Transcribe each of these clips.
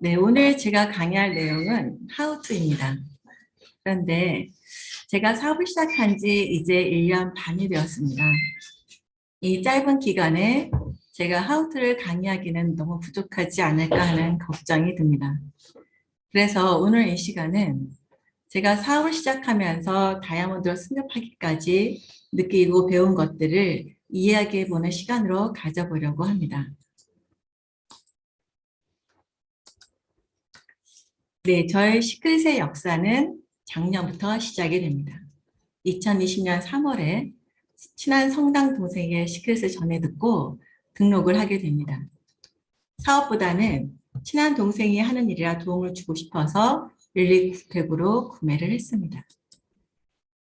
네, 오늘 제가 강의할 내용은 하우투입니다. 그런데 제가 사업을 시작한 지 이제 1년 반이 되었습니다. 이 짧은 기간에 제가 하우투를 강의하기는 너무 부족하지 않을까 하는 걱정이 듭니다. 그래서 오늘 이 시간은 제가 사업을 시작하면서 다이아몬드로 승급하기까지 느끼고 배운 것들을 이야기해 보는 시간으로 가져보려고 합니다. 네, 저의 시크릿의 역사는 작년부터 시작이 됩니다. 2020년 3월에 친한 성당 동생의 시크릿을 전해 듣고 등록을 하게 됩니다. 사업보다는 친한 동생이 하는 일이라 도움을 주고 싶어서 릴리백으로 구매를 했습니다.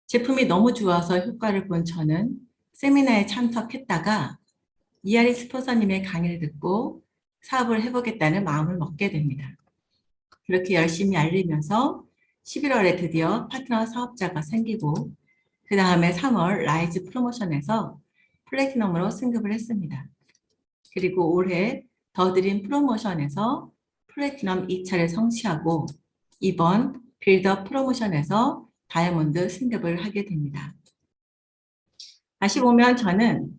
제품이 너무 좋아서 효과를 본 저는 세미나에 참석했다가 이아리 스포서님의 강의를 듣고 사업을 해보겠다는 마음을 먹게 됩니다. 그렇게 열심히 알리면서 11월에 드디어 파트너 사업자가 생기고 그 다음에 3월 라이즈 프로모션에서 플래티넘으로 승급을 했습니다. 그리고 올해 더드림 프로모션에서 플래티넘 2차를 성취하고 이번 빌더 프로모션에서 다이아몬드 승급을 하게 됩니다. 다시 보면 저는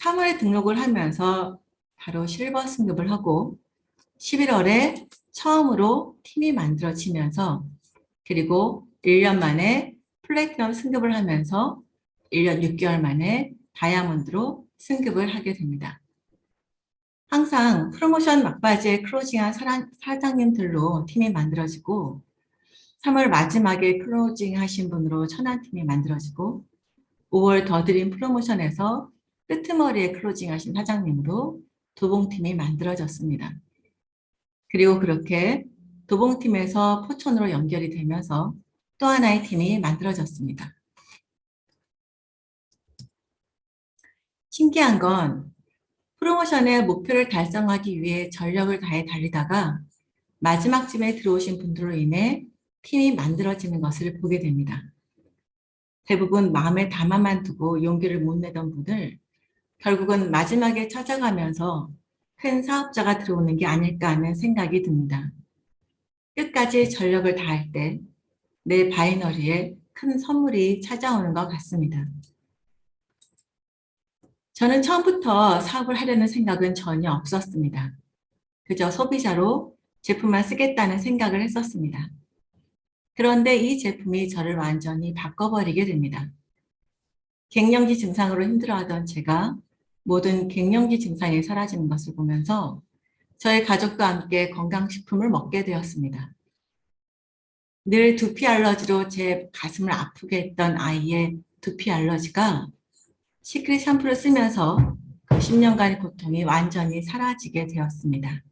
3월에 등록을 하면서 바로 실버 승급을 하고 11월에 처음으로 팀이 만들어지면서 그리고 1년 만에 플래티넘 승급을 하면서 1년 6개월 만에 다이아몬드로 승급을 하게 됩니다. 항상 프로모션 막바지에 클로징한 사장님들로 팀이 만들어지고 3월 마지막에 클로징 하신 분으로 천안 팀이 만들어지고 5월 더드림 프로모션에서 끄트머리에 클로징 하신 사장님으로 도봉팀이 만들어졌습니다. 그리고 그렇게 도봉팀에서 포천으로 연결이 되면서 또 하나의 팀이 만들어졌습니다. 신기한 건 프로모션의 목표를 달성하기 위해 전력을 다해 달리다가 마지막쯤에 들어오신 분들로 인해 팀이 만들어지는 것을 보게 됩니다. 대부분 마음에 담아만 두고 용기를 못 내던 분들 결국은 마지막에 찾아가면서 큰 사업자가 들어오는 게 아닐까 하는 생각이 듭니다. 끝까지 전력을 다할 때 내 바이너리에 큰 선물이 찾아오는 것 같습니다. 저는 처음부터 사업을 하려는 생각은 전혀 없었습니다. 그저 소비자로 제품만 쓰겠다는 생각을 했었습니다. 그런데 이 제품이 저를 완전히 바꿔버리게 됩니다. 갱년기 증상으로 힘들어하던 제가 모든 갱년기 증상이 사라지는 것을 보면서 저희 가족과 함께 건강식품을 먹게 되었습니다. 늘 두피 알러지로 제 가슴을 아프게 했던 아이의 두피 알러지가 시크릿 샴푸를 쓰면서 그 10년간의 고통이 완전히 사라지게 되었습니다.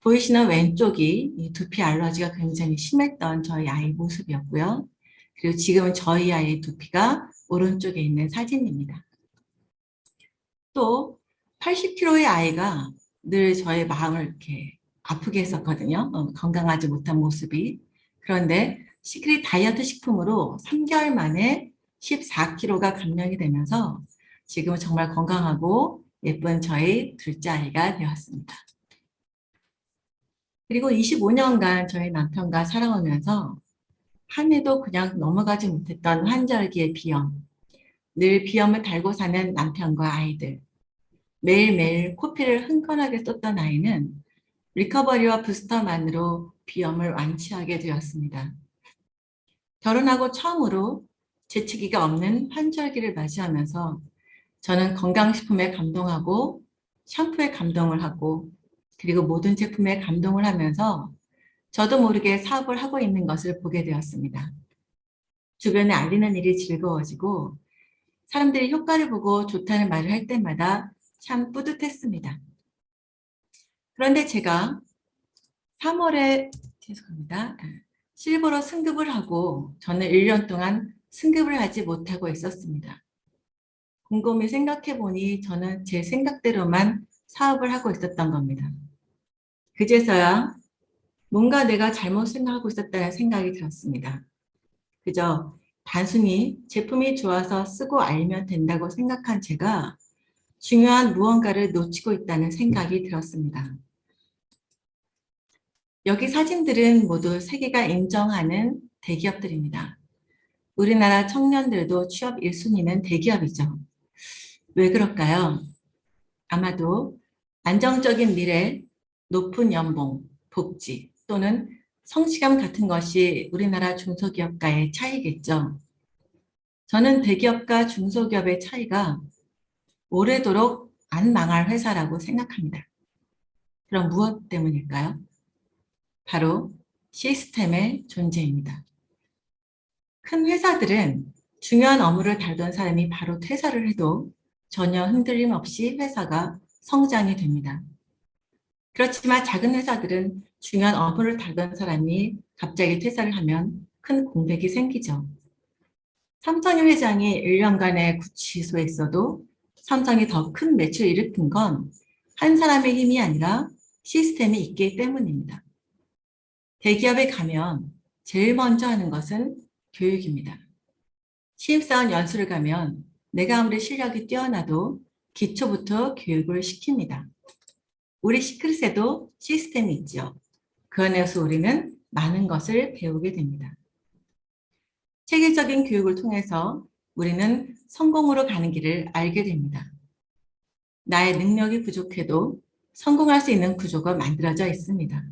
보이시는 왼쪽이 이 두피 알러지가 굉장히 심했던 저희 아이 모습이었고요. 그리고 지금은 저희 아이의 두피가 오른쪽에 있는 사진입니다. 또 80kg의 아이가 늘 저의 마음을 이렇게 아프게 했었거든요. 어, 건강하지 못한 모습이. 그런데 시크릿 다이어트 식품으로 3개월 만에 14kg가 감량이 되면서 지금은 정말 건강하고 예쁜 저희 둘째 아이가 되었습니다. 그리고 25년간 저희 남편과 살아오면서 한 해도 그냥 넘어가지 못했던 환절기의 비염, 늘 비염을 달고 사는 남편과 아이들, 매일매일 코피를 흥건하게 썼던 아이는 리커버리와 부스터만으로 비염을 완치하게 되었습니다. 결혼하고 처음으로 재치기가 없는 환절기를 맞이하면서 저는 건강식품에 감동하고 샴푸에 감동을 하고 그리고 모든 제품에 감동을 하면서 저도 모르게 사업을 하고 있는 것을 보게 되었습니다. 주변에 알리는 일이 즐거워지고 사람들이 효과를 보고 좋다는 말을 할 때마다 참 뿌듯했습니다. 그런데 제가 3월에 죄송합니다. 실버로 승급을 하고 저는 1년 동안 승급을 하지 못하고 있었습니다. 곰곰이 생각해 보니 저는 제 생각대로만 사업을 하고 있었던 겁니다. 그제서야 뭔가 내가 잘못 생각하고 있었다는 생각이 들었습니다. 그저 단순히 제품이 좋아서 쓰고 알면 된다고 생각한 제가 중요한 무언가를 놓치고 있다는 생각이 들었습니다. 여기 사진들은 모두 세계가 인정하는 대기업들입니다. 우리나라 청년들도 취업 1순위는 대기업이죠. 왜 그럴까요? 아마도 안정적인 미래, 높은 연봉, 복지 또는 성취감 같은 것이 우리나라 중소기업과의 차이겠죠. 저는 대기업과 중소기업의 차이가 오래도록 안 망할 회사라고 생각합니다. 그럼 무엇 때문일까요? 바로 시스템의 존재입니다. 큰 회사들은 중요한 업무를 다루던 사람이 바로 퇴사를 해도 전혀 흔들림 없이 회사가 성장이 됩니다. 그렇지만 작은 회사들은 중요한 업무를 다루던 사람이 갑자기 퇴사를 하면 큰 공백이 생기죠. 삼성의 회장이 1년간의 구치소에 있어도 삼성이 더 큰 매출을 일으킨 건 한 사람의 힘이 아니라 시스템이 있기 때문입니다. 대기업에 가면 제일 먼저 하는 것은 교육입니다. 신입사원 연수를 가면 내가 아무리 실력이 뛰어나도 기초부터 교육을 시킵니다. 우리 시크릿에도 시스템이 있죠. 그 안에서 우리는 많은 것을 배우게 됩니다. 체계적인 교육을 통해서 우리는 성공으로 가는 길을 알게 됩니다. 나의 능력이 부족해도 성공할 수 있는 구조가 만들어져 있습니다.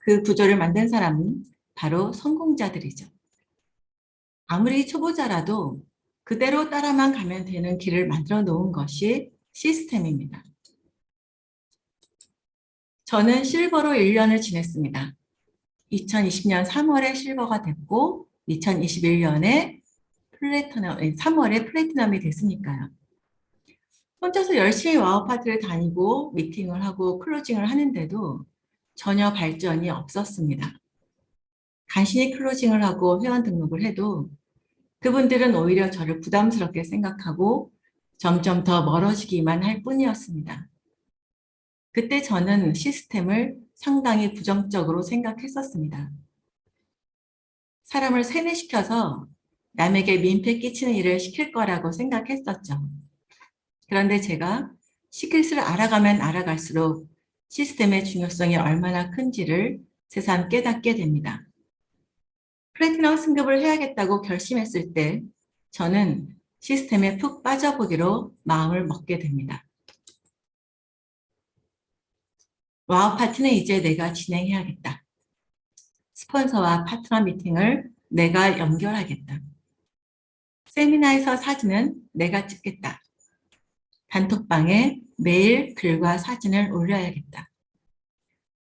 그 구조를 만든 사람은 바로 성공자들이죠. 아무리 초보자라도 그대로 따라만 가면 되는 길을 만들어 놓은 것이 시스템입니다. 저는 실버로 1년을 지냈습니다. 2020년 3월에 실버가 됐고 2021년에 플래티넘, 3월에 플래티넘이 됐으니까요. 혼자서 열심히 와우 파티를 다니고 미팅을 하고 클로징을 하는데도 전혀 발전이 없었습니다. 간신히 클로징을 하고 회원 등록을 해도 그분들은 오히려 저를 부담스럽게 생각하고 점점 더 멀어지기만 할 뿐이었습니다. 그때 저는 시스템을 상당히 부정적으로 생각했었습니다. 사람을 세뇌시켜서 남에게 민폐 끼치는 일을 시킬 거라고 생각했었죠. 그런데 제가 시킬수를 알아가면 알아갈수록 시스템의 중요성이 얼마나 큰지를 새삼 깨닫게 됩니다. 플래티넘 승급을 해야겠다고 결심했을 때 저는 시스템에 푹 빠져보기로 마음을 먹게 됩니다. 와우 파티는 이제 내가 진행해야겠다. 스폰서와 파트너 미팅을 내가 연결하겠다. 세미나에서 사진은 내가 찍겠다. 단톡방에 매일 글과 사진을 올려야겠다.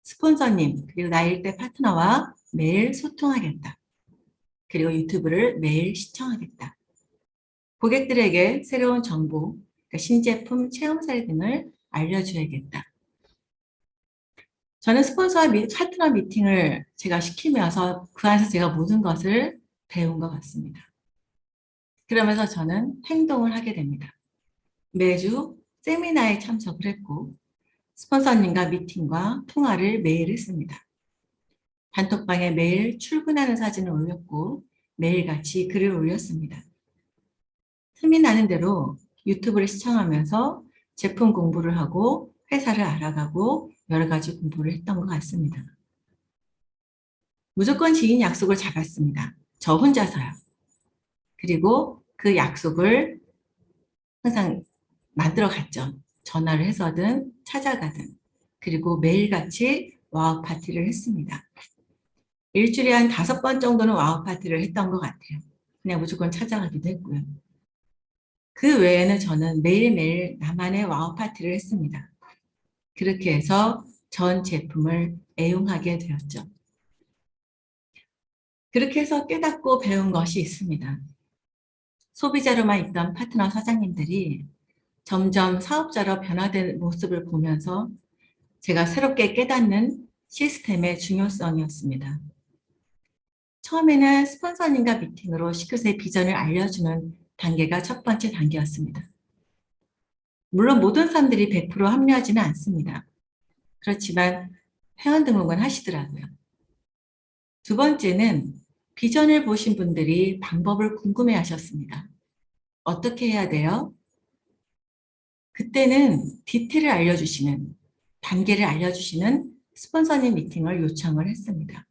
스폰서님, 그리고 나일대 파트너와 매일 소통하겠다. 그리고 유튜브를 매일 시청하겠다. 고객들에게 새로운 정보, 그러니까 신제품 체험 사례 등을 알려줘야겠다. 저는 스폰서와 미, 파트너 미팅을 제가 시키면서 그 안에서 제가 모든 것을 배운 것 같습니다. 그러면서 저는 행동을 하게 됩니다. 매주 세미나에 참석을 했고 스폰서님과 미팅과 통화를 매일 했습니다. 단톡방에 매일 출근하는 사진을 올렸고 매일같이 글을 올렸습니다. 틈이 나는 대로 유튜브를 시청하면서 제품 공부를 하고 회사를 알아가고 여러 가지 공부를 했던 것 같습니다. 무조건 지인 약속을 잡았습니다. 저 혼자서요. 그리고 그 약속을 항상 만들어 갔죠. 전화를 해서든 찾아가든 그리고 매일같이 와우 파티를 했습니다. 일주일에 한 다섯 번 정도는 와우 파티를 했던 것 같아요. 그냥 무조건 찾아가기도 했고요. 그 외에는 저는 매일매일 나만의 와우 파티를 했습니다. 그렇게 해서 전 제품을 애용하게 되었죠. 그렇게 해서 깨닫고 배운 것이 있습니다. 소비자로만 있던 파트너 사장님들이 점점 사업자로 변화된 모습을 보면서 제가 새롭게 깨닫는 시스템의 중요성이었습니다. 처음에는 스폰서님과 미팅으로 시크릿의 비전을 알려주는 단계가 첫 번째 단계였습니다. 물론 모든 사람들이 100% 합류하지는 않습니다. 그렇지만 회원 등록은 하시더라고요. 두 번째는 비전을 보신 분들이 방법을 궁금해 하셨습니다. 어떻게 해야 돼요? 그때는 디테일을 알려주시는, 단계를 알려주시는 스폰서님 미팅을 요청을 했습니다.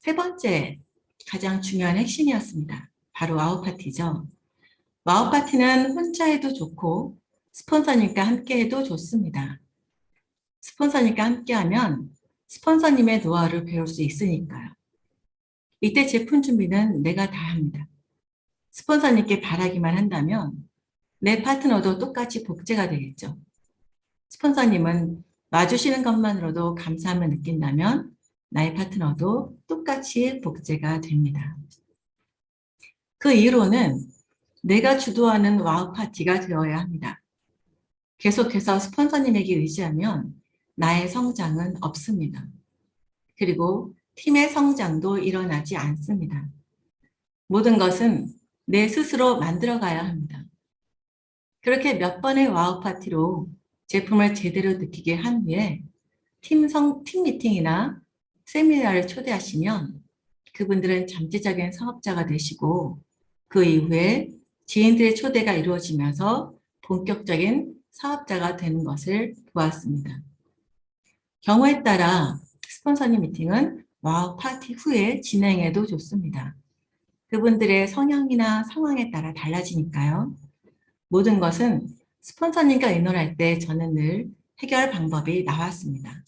세 번째, 가장 중요한 핵심이었습니다. 바로 와우 파티죠. 와우 파티는 혼자 해도 좋고 스폰서님과 함께 해도 좋습니다. 스폰서님과 함께 하면 스폰서님의 노하우를 배울 수 있으니까요. 이때 제품 준비는 내가 다 합니다. 스폰서님께 바라기만 한다면 내 파트너도 똑같이 복제가 되겠죠. 스폰서님은 와주시는 것만으로도 감사함을 느낀다면 나의 파트너도 똑같이 복제가 됩니다. 그 이후로는 내가 주도하는 와우 파티가 되어야 합니다. 계속해서 스폰서님에게 의지하면 나의 성장은 없습니다. 그리고 팀의 성장도 일어나지 않습니다. 모든 것은 내 스스로 만들어가야 합니다. 그렇게 몇 번의 와우 파티로 제품을 제대로 느끼게 한 후에 팀, 성, 팀 미팅이나 세미나를 초대하시면 그분들은 잠재적인 사업자가 되시고 그 이후에 지인들의 초대가 이루어지면서 본격적인 사업자가 되는 것을 보았습니다. 경우에 따라 스폰서님 미팅은 와우 파티 후에 진행해도 좋습니다. 그분들의 성향이나 상황에 따라 달라지니까요. 모든 것은 스폰서님과 의논 할 때 저는 늘 해결 방법이 나왔습니다.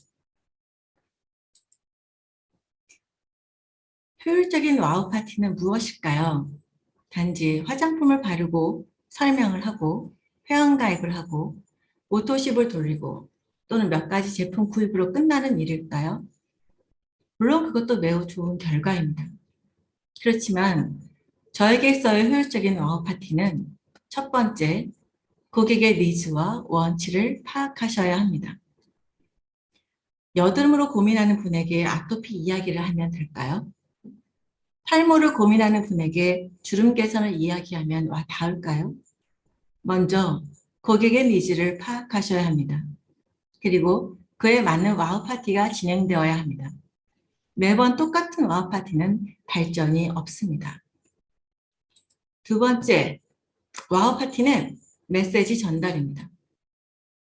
효율적인 와우 파티는 무엇일까요? 단지 화장품을 바르고 설명을 하고 회원가입을 하고 오토십을 돌리고 또는 몇 가지 제품 구입으로 끝나는 일일까요? 물론 그것도 매우 좋은 결과입니다. 그렇지만 저에게 있어의 효율적인 와우 파티는 첫 번째, 고객의 니즈와 원치를 파악하셔야 합니다. 여드름으로 고민하는 분에게 아토피 이야기를 하면 될까요? 탈모를 고민하는 분에게 주름 개선을 이야기하면 와 닿을까요? 먼저 고객의 니즈를 파악하셔야 합니다. 그리고 그에 맞는 와우 파티가 진행되어야 합니다. 매번 똑같은 와우 파티는 발전이 없습니다. 두 번째, 와우 파티는 메시지 전달입니다.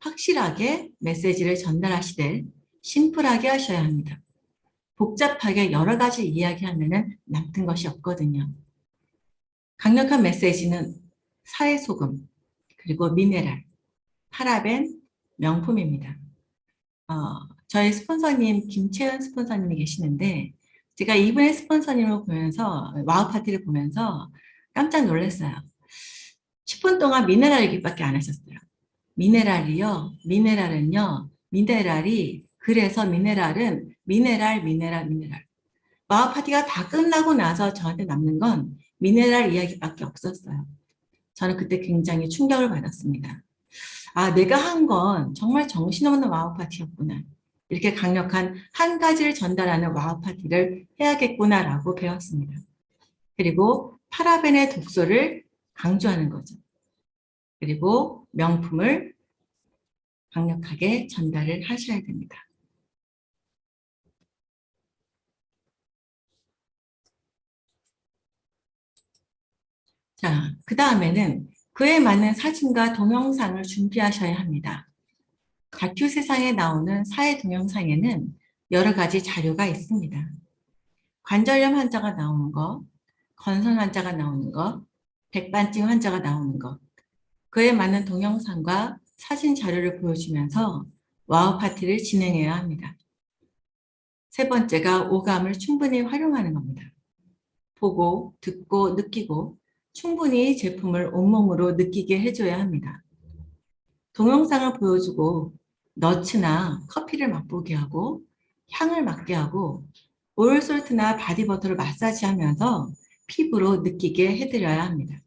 확실하게 메시지를 전달하시되 심플하게 하셔야 합니다. 복잡하게 여러 가지 이야기하면 남는 것이 없거든요. 강력한 메시지는 사회소금, 그리고 미네랄, 파라벤, 명품입니다. 어, 저희 스폰서님, 김채은 스폰서님이 계시는데, 제가 이분의 스폰서님을 보면서, 와우 파티를 보면서 깜짝 놀랐어요. 10분 동안 미네랄 얘기밖에 안 하셨어요. 미네랄이요, 미네랄은요, 미네랄이 그래서 미네랄은 미네랄, 미네랄, 미네랄. 마우 파티가 다 끝나고 나서 저한테 남는 건 미네랄 이야기밖에 없었어요. 저는 그때 굉장히 충격을 받았습니다. 아, 내가 한 건 정말 정신없는 와우 파티였구나. 이렇게 강력한 한 가지를 전달하는 와우 파티를 해야겠구나라고 배웠습니다. 그리고 파라벤의 독소를 강조하는 거죠. 그리고 명품을 강력하게 전달을 하셔야 됩니다. 자, 그 다음에는 그에 맞는 사진과 동영상을 준비하셔야 합니다. 다큐 세상에 나오는 사회 동영상에는 여러 가지 자료가 있습니다. 관절염 환자가 나오는 거, 건선 환자가 나오는 거, 백반증 환자가 나오는 것, 그에 맞는 동영상과 사진 자료를 보여주면서 와우 파티를 진행해야 합니다. 세 번째가 오감을 충분히 활용하는 겁니다. 보고, 듣고, 느끼고 충분히 제품을 온몸으로 느끼게 해줘야 합니다. 동영상을 보여주고 너츠나 커피를 맛보게 하고 향을 맡게 하고 오일솔트나 바디버터를 마사지하면서 피부로 느끼게 해드려야 합니다.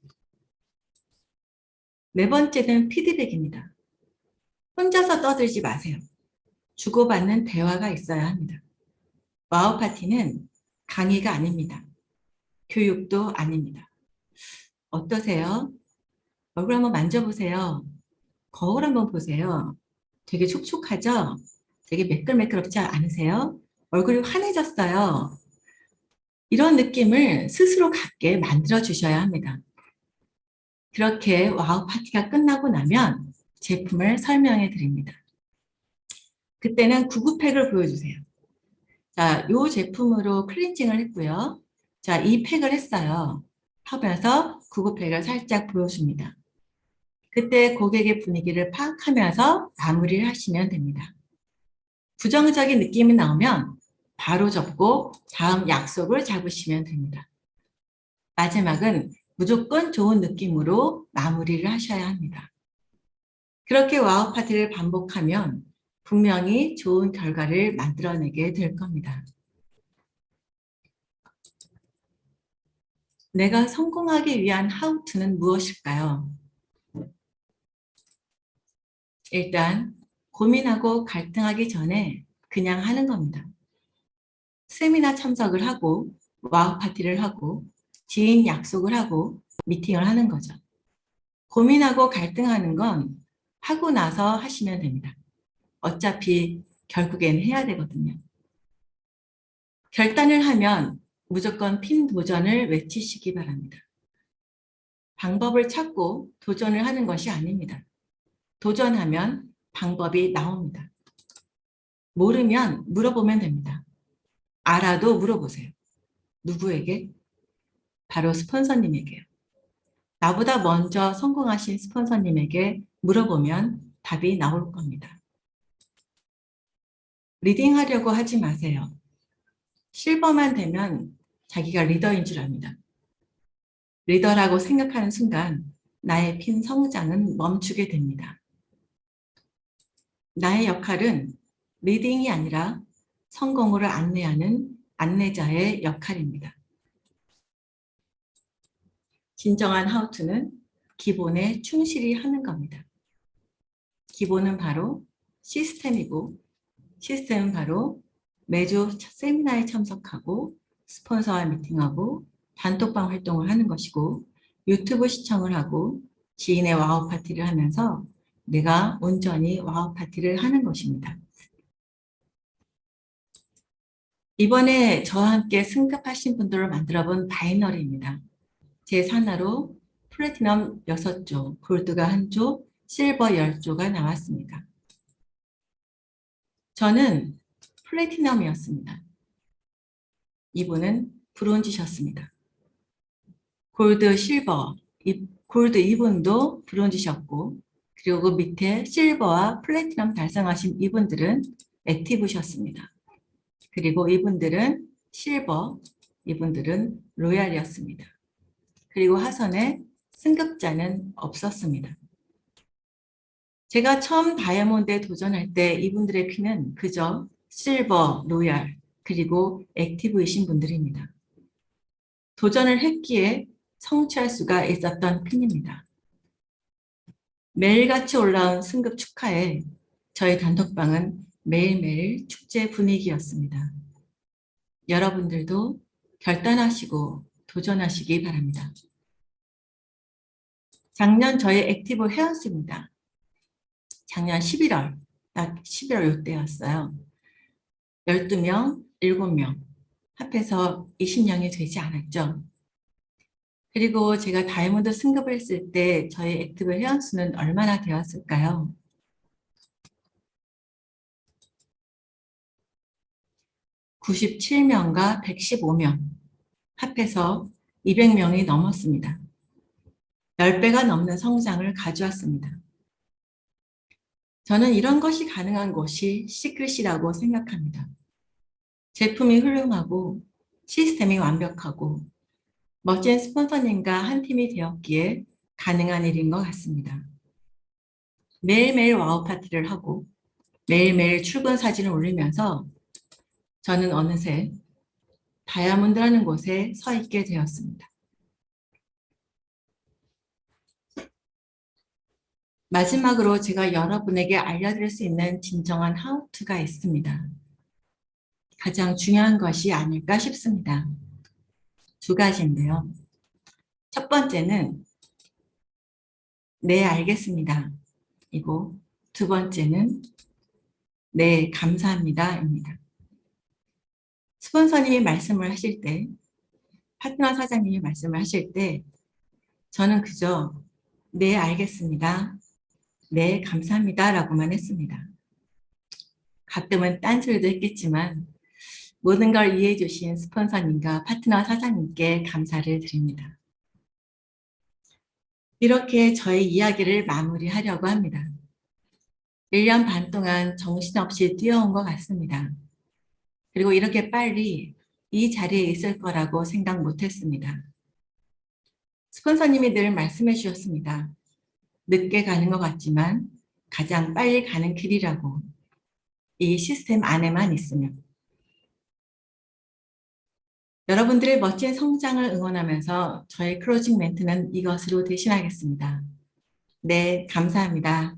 네 번째는 피드백입니다. 혼자서 떠들지 마세요. 주고받는 대화가 있어야 합니다. 와우 파티는 강의가 아닙니다. 교육도 아닙니다. 어떠세요? 얼굴 한번 만져보세요. 거울 한번 보세요. 되게 촉촉하죠? 되게 매끌매끌없지 않으세요? 얼굴이 환해졌어요. 이런 느낌을 스스로 갖게 만들어 주셔야 합니다. 그렇게 와우 파티가 끝나고 나면 제품을 설명해 드립니다. 그때는 구구팩을 보여주세요. 자, 요 제품으로 클렌징을 했고요. 자, 이 팩을 했어요. 하면서 구구팩을 살짝 보여줍니다. 그때 고객의 분위기를 파악하면서 마무리를 하시면 됩니다. 부정적인 느낌이 나오면 바로 접고 다음 약속을 잡으시면 됩니다. 마지막은 무조건 좋은 느낌으로 마무리를 하셔야 합니다. 그렇게 와우 파티를 반복하면 분명히 좋은 결과를 만들어내게 될 겁니다. 내가 성공하기 위한 하우투는 무엇일까요? 일단 고민하고 갈등하기 전에 그냥 하는 겁니다. 세미나 참석을 하고 와우 파티를 하고 지인 약속을 하고 미팅을 하는 거죠. 고민하고 갈등하는 건 하고 나서 하시면 됩니다. 어차피 결국엔 해야 되거든요. 결단을 하면 무조건 핀 도전을 외치시기 바랍니다. 방법을 찾고 도전을 하는 것이 아닙니다. 도전하면 방법이 나옵니다. 모르면 물어보면 됩니다. 알아도 물어보세요. 누구에게? 바로 스폰서님에게요. 나보다 먼저 성공하신 스폰서님에게 물어보면 답이 나올 겁니다. 리딩하려고 하지 마세요. 실버만 되면 자기가 리더인 줄 압니다. 리더라고 생각하는 순간 나의 핀 성장은 멈추게 됩니다. 나의 역할은 리딩이 아니라 성공으로 안내하는 안내자의 역할입니다. 진정한 하우투는 기본에 충실히 하는 겁니다. 기본은 바로 시스템이고 시스템은 바로 매주 세미나에 참석하고 스폰서와 미팅하고 단톡방 활동을 하는 것이고 유튜브 시청을 하고 지인의 와우 파티를 하면서 내가 온전히 와우 파티를 하는 것입니다. 이번에 저와 함께 승급하신 분들을 만들어 본 바이너리입니다. 제 산하로 플래티넘 6조, 골드가 1조, 실버 10조가 나왔습니다. 저는 플래티넘이었습니다. 이분은 브론즈셨습니다. 골드, 실버, 골드 이분도 브론즈셨고 그리고 그 밑에 실버와 플래티넘 달성하신 이분들은 액티브셨습니다. 그리고 이분들은 실버, 이분들은 로얄이었습니다. 그리고 하선에 승급자는 없었습니다. 제가 처음 다이아몬드에 도전할 때 이분들의 피는 그저 실버, 로얄, 그리고 액티브이신 분들입니다. 도전을 했기에 성취할 수가 있었던 핀입니다. 매일같이 올라온 승급 축하에 저희 단톡방은 매일매일 축제 분위기였습니다. 여러분들도 결단하시고 도전하시기 바랍니다. 작년 저희 액티브 헤어스입니다. 작년 11월, 딱 11월 요때였어요. 12명, 7명, 합해서 20명이 되지 않았죠. 그리고 제가 다이아몬드 승급을 했을 때 저희 액티브 회원수는 얼마나 되었을까요? (97명과) (115명) 합해서 (200명이) 넘었습니다. 10배가 넘는 성장을 가져왔습니다. 저는 이런 것이 가능한 곳이 시크릿이라고 생각합니다. 제품이 훌륭하고 시스템이 완벽하고 멋진 스폰서님과 한 팀이 되었기에 가능한 일인 것 같습니다. 매일매일 와우 파티를 하고 매일매일 출근 사진을 올리면서 저는 어느새 다이아몬드라는 곳에 서 있게 되었습니다. 마지막으로 제가 여러분에게 알려드릴 수 있는 진정한 하우투가 있습니다. 가장 중요한 것이 아닐까 싶습니다. 두 가지인데요. 첫 번째는 네, 알겠습니다. 이고 두 번째는 네, 감사합니다 입니다. 스폰서님이 말씀을 하실 때, 파트너 사장님이 말씀을 하실 때, 저는 그저 네, 알겠습니다. 네, 감사합니다. 라고만 했습니다. 가끔은 딴소리도 했겠지만 모든 걸 이해해 주신 스폰서님과 파트너 사장님께 감사를 드립니다. 이렇게 저의 이야기를 마무리하려고 합니다. 1년 반 동안 정신없이 뛰어온 것 같습니다. 그리고 이렇게 빨리 이 자리에 있을 거라고 생각 못 했습니다. 스폰서님이 늘 말씀해 주셨습니다. 늦게 가는 것 같지만 가장 빨리 가는 길이라고 이 시스템 안에만 있으면 여러분들의 멋진 성장을 응원하면서 저의 클로징 멘트는 이것으로 대신하겠습니다. 네, 감사합니다.